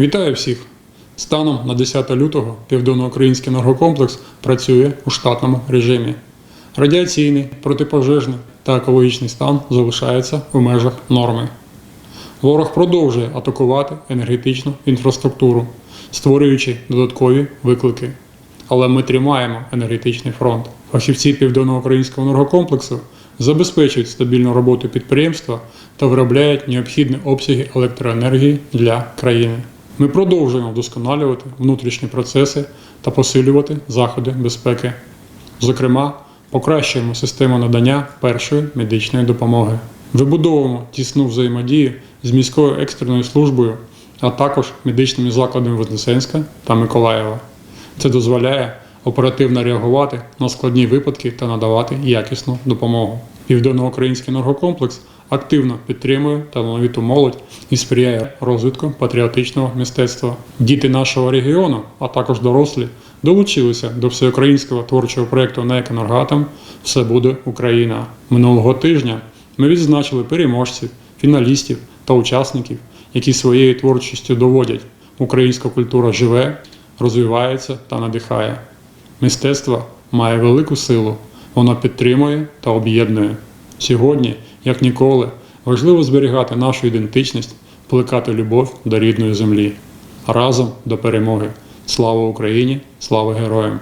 Вітаю всіх! Станом на 10 лютого Південноукраїнський енергокомплекс працює у штатному режимі. Радіаційний, протипожежний та екологічний стан залишаються у межах норми. Ворог продовжує атакувати енергетичну інфраструктуру, створюючи додаткові виклики. Але ми тримаємо енергетичний фронт. Фахівці Південноукраїнського енергокомплексу забезпечують стабільну роботу підприємства та виробляють необхідні обсяги електроенергії для країни. Ми продовжуємо вдосконалювати внутрішні процеси та посилювати заходи безпеки. Зокрема, покращуємо систему надання першої медичної допомоги. Вибудовуємо тісну взаємодію з міською екстреною службою, а також медичними закладами Вознесенська та Миколаєва. Це дозволяє оперативно реагувати на складні випадки та надавати якісну допомогу. Південноукраїнський енергокомплекс активно підтримує талановиту молодь і сприяє розвитку патріотичного мистецтва. Діти нашого регіону, а також дорослі, долучилися до всеукраїнського творчого проєкту «НЕК Енергатом Все буде Україна. Минулого тижня ми відзначили переможців, фіналістів та учасників, які своєю творчістю доводять, українська культура живе, розвивається та надихає. Мистецтво має велику силу, воно підтримує та об'єднує. Сьогодні, як ніколи, важливо зберігати нашу ідентичність, плекати любов до рідної землі. Разом до перемоги. Слава Україні! Слава героям!